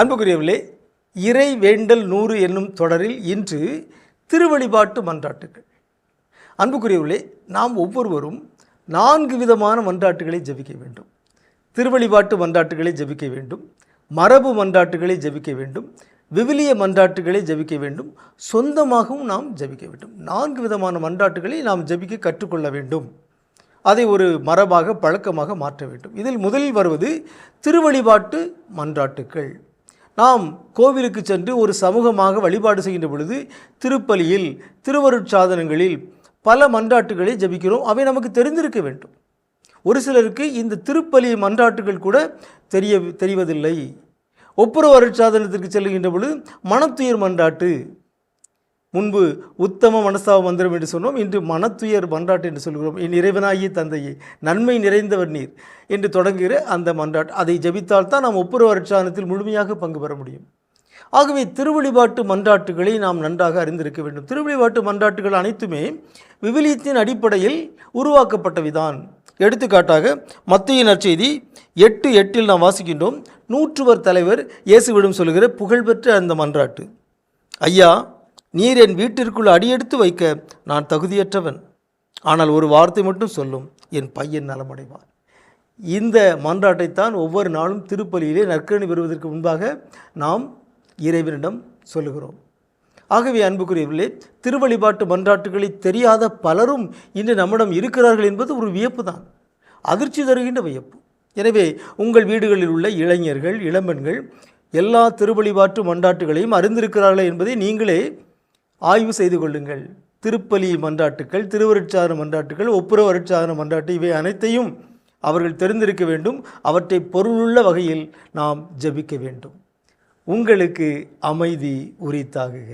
அன்புக்குரியவர்களே இறை வேண்டல் நூறு என்னும் தொடரில் இன்று திருவழிபாட்டு மன்றாட்டுகள் அன்புக்குரியவர்களே நாம் ஒவ்வொருவரும் நான்கு விதமான மன்றாட்டுகளை ஜபிக்க வேண்டும். திருவழிபாட்டு மன்றாட்டுகளை ஜெபிக்க வேண்டும் மரபு மன்றாட்டுகளை ஜெபிக்க வேண்டும் விவிலிய மன்றாட்டுகளை ஜெபிக்க வேண்டும் சொந்தமாகவும் நாம் ஜெபிக்க வேண்டும். நான்கு விதமான மன்றாட்டுகளை நாம் ஜெபிக்க கற்றுக்கொள்ள வேண்டும். அதை ஒரு மரபாக பழக்கமாக மாற்ற வேண்டும். இதில் முதலில் வருவது திருவழிபாட்டு மன்றாட்டுக்கள். நாம் கோவிலுக்கு சென்று ஒரு சமூகமாக வழிபாடு செய்கின்ற பொழுது திருப்பலியில் திருவருட்சாதனங்களில் பல மன்றாட்டுகளை ஜபிக்கிறோம். அவை நமக்கு தெரிந்திருக்க வேண்டும். ஒரு சிலருக்கு இந்த திருப்பலி மன்றாட்டுகள் கூட தெரிய தெரிவதில்லை. ஒப்புரவு அருட்சாதனத்திற்கு செல்கின்ற பொழுது மனத்துயிர் மன்றாட்டு முன்பு உத்தம மனஸ்தாப மந்திரம் என்று சொன்னோம் இன்று மனத்துயர் மன்றாட்டு என்று சொல்கிறோம். என் இறைவனாயி தந்தையே நன்மை நிறைந்தவர் நீர் என்று தொடங்குகிற அந்த மன்றாட்டு. அதை ஜபித்தால் தான் நாம் ஒப்புரவு அருட்சாதனத்தில் முழுமையாக பங்கு பெற முடியும். ஆகவே திருவழிபாட்டு மன்றாட்டுகளை நாம் நன்றாக அறிந்திருக்க வேண்டும். திருவழிபாட்டு மன்றாட்டுகள் அனைத்துமே விவிலியத்தின் அடிப்படையில் உருவாக்கப்பட்டவைதான். எடுத்துக்காட்டாக மத்திய நற்செய்தி எட்டு எட்டில் நாம் வாசிக்கின்றோம். நூற்றுவர் தலைவர் இயேசுவிடம் சொல்கிற புகழ்பெற்ற அந்த மன்றாட்டு. ஐயா நீர் என் வீட்டிற்குள் அடியெடுத்து வைக்க நான் தகுதியற்றவன். ஆனால் ஒரு வார்த்தை மட்டும் சொல்லும் என் பையன் நலமடைவான். இந்த மன்றாட்டைத்தான் ஒவ்வொரு நாளும் திருப்பலியிலே நற்கரணி பெறுவதற்கு முன்பாக நாம் இறைவனிடம் சொல்லுகிறோம். ஆகவே அன்புக்குரியவர்களே திருவழிபாட்டு மன்றாட்டுகளை தெரியாத பலரும் இன்று நம்மிடம் இருக்கிறார்கள் என்பது ஒரு வியப்பு தான். அதிர்ச்சி தருகின்ற வியப்பு. எனவே உங்கள் வீடுகளில் உள்ள இளைஞர்கள் இளம்பெண்கள் எல்லா திருவழிபாட்டு மன்றாட்டுகளையும் அறிந்திருக்கிறார்கள் என்பதை நீங்களே ஆய்வு செய்து கொள்ளுங்கள். திருப்பலி மன்றாட்டுக்கள் திருவருட்சாதன மன்றாட்டுக்கள் ஒப்புரவு அருட்சாதன மன்றாட்டு இவை அனைத்தையும் அவர்கள் தெரிந்திருக்க வேண்டும். அவற்றை பொருளுள்ள வகையில் நாம் ஜெபிக்க வேண்டும். உங்களுக்கு அமைதி உரித்தாகுக.